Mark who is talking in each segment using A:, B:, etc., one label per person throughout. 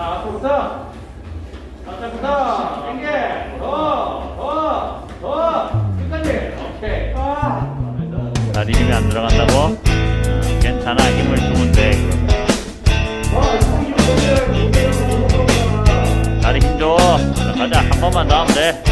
A: 자, 앞으로부터. 앞으로부터. 당겨. 더, 더, 더. 끝까지. 오케이. 아.
B: 다리 힘이 안 들어간다고? 어, 괜찮아 힘을 주면 돼 다리 힘 줘 가자 한 번만 더 하면 돼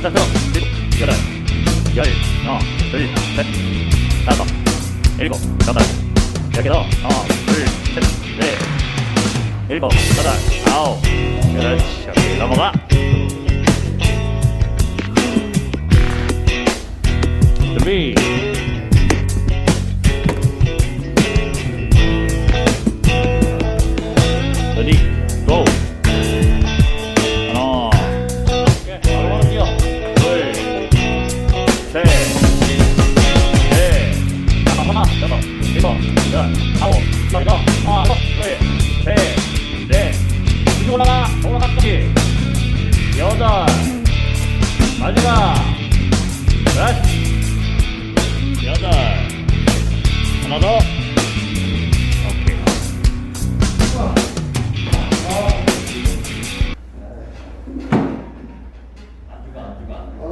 B: 다섯 일곱 여덟 열 하나 둘셋 다섯 일곱 여덟 여기 더 하나 둘셋넷 일곱 여덟 아홉 그렇지 여기 넘어가. 준비 일곱 여덟 아홉 여덟 하나 둘 셋넷 이쪽 올라가. 올라가. 끝이. 여덟. 마지막. 그렇지 여덟. 하나 더